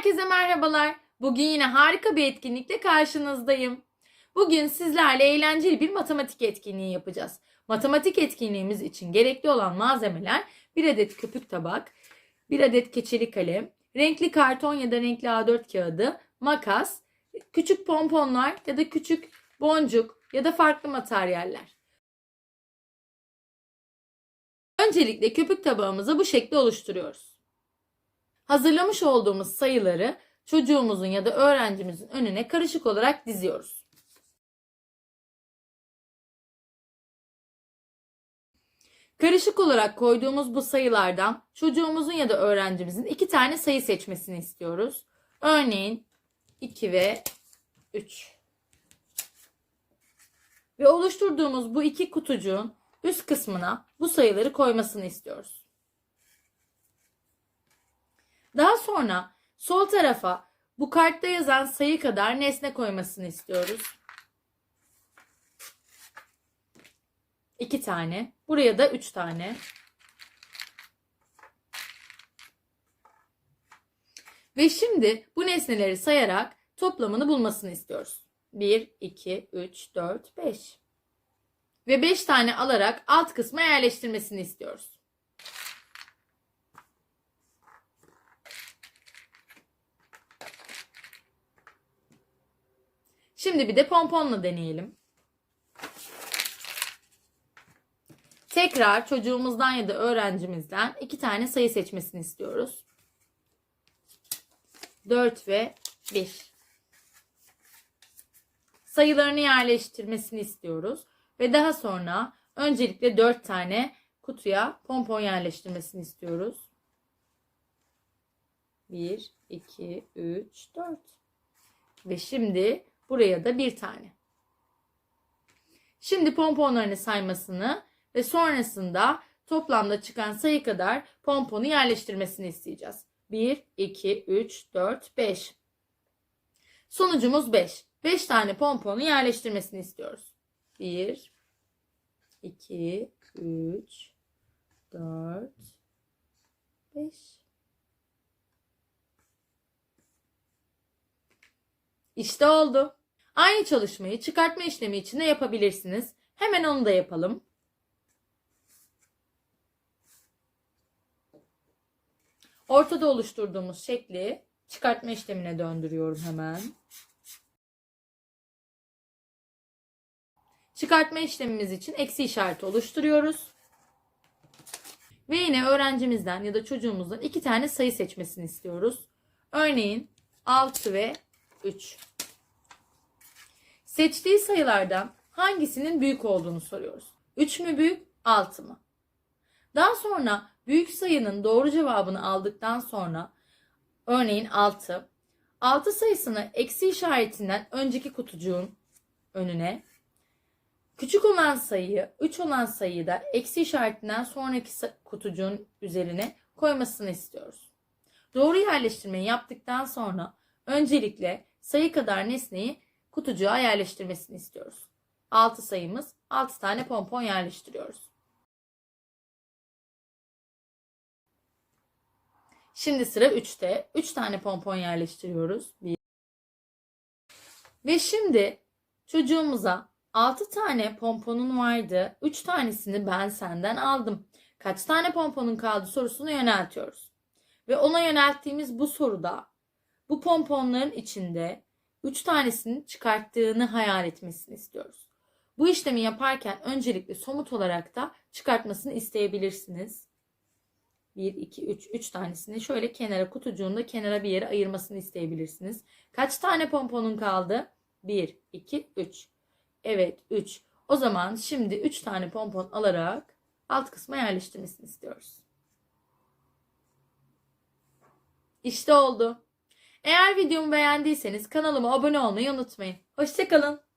Herkese merhabalar. Bugün yine harika bir etkinlikle karşınızdayım. Bugün sizlerle eğlenceli bir matematik etkinliği yapacağız. Matematik etkinliğimiz için gerekli olan malzemeler bir adet köpük tabak, bir adet keçeli kalem, renkli karton ya da renkli A4 kağıdı, makas, küçük pomponlar ya da küçük boncuk ya da farklı materyaller. Öncelikle köpük tabağımızı bu şekilde oluşturuyoruz. Hazırlamış olduğumuz sayıları çocuğumuzun ya da öğrencimizin önüne karışık olarak diziyoruz. Karışık olarak koyduğumuz bu sayılardan çocuğumuzun ya da öğrencimizin iki tane sayı seçmesini istiyoruz. Örneğin 2 ve 3. Ve oluşturduğumuz bu iki kutucuğun üst kısmına bu sayıları koymasını istiyoruz. Daha sonra sol tarafa bu kartta yazan sayı kadar nesne koymasını istiyoruz. İki tane. Buraya da üç tane. Ve şimdi bu nesneleri sayarak toplamını bulmasını istiyoruz. 1, 2, 3, 4, 5. Ve 5 tane alarak alt kısma yerleştirmesini istiyoruz. Şimdi bir de pomponla deneyelim. Tekrar çocuğumuzdan ya da öğrencimizden iki tane sayı seçmesini istiyoruz. 4 ve 1. Sayılarını yerleştirmesini istiyoruz. Ve daha sonra öncelikle 4 tane kutuya pompon yerleştirmesini istiyoruz. 1, 2, 3, 4. Ve şimdi buraya da bir tane. Şimdi pomponlarını saymasını ve sonrasında toplamda çıkan sayı kadar pomponu yerleştirmesini isteyeceğiz. 1, 2, 3, 4, 5. Sonucumuz 5. 5 tane pomponu yerleştirmesini istiyoruz. 1, 2, 3, 4, 5. İşte oldu. Aynı çalışmayı çıkartma işlemi için de yapabilirsiniz. Hemen onu da yapalım. Ortada oluşturduğumuz şekli çıkartma işlemine döndürüyorum hemen. Çıkartma işlemimiz için eksi işareti oluşturuyoruz. Ve yine öğrencimizden ya da çocuğumuzdan iki tane sayı seçmesini istiyoruz. Örneğin 6 ve 3. Seçtiği sayılardan hangisinin büyük olduğunu soruyoruz. 3 mü büyük, 6 mı? Daha sonra büyük sayının doğru cevabını aldıktan sonra örneğin 6. 6 sayısını eksi işaretinden önceki kutucuğun önüne, küçük olan sayıyı 3 olan sayıyı da eksi işaretinden sonraki kutucuğun üzerine koymasını istiyoruz. Doğru yerleştirmeyi yaptıktan sonra öncelikle sayı kadar nesneyi kutucuğa yerleştirmesini istiyoruz. 6 sayımız 6 tane pompon yerleştiriyoruz. Şimdi sıra 3'te. 3 tane pompon yerleştiriyoruz. Bir. Ve şimdi çocuğumuza 6 tane pomponun vardı. 3 tanesini ben senden aldım. Kaç tane pomponun kaldı sorusunu yöneltiyoruz. Ve ona yönelttiğimiz bu soruda bu pomponların içinde 3 tanesini çıkarttığını hayal etmesini istiyoruz. Bu işlemi yaparken öncelikle somut olarak da çıkartmasını isteyebilirsiniz. 1, 2, 3, 3 tanesini şöyle kenara kutucuğunda kenara bir yere ayırmasını isteyebilirsiniz. Kaç tane pomponun kaldı? 1, 2, 3. Evet 3. O zaman şimdi 3 tane pompon alarak alt kısma yerleştirmesini istiyoruz. İşte oldu. Eğer videomu beğendiyseniz kanalıma abone olmayı unutmayın. Hoşçakalın.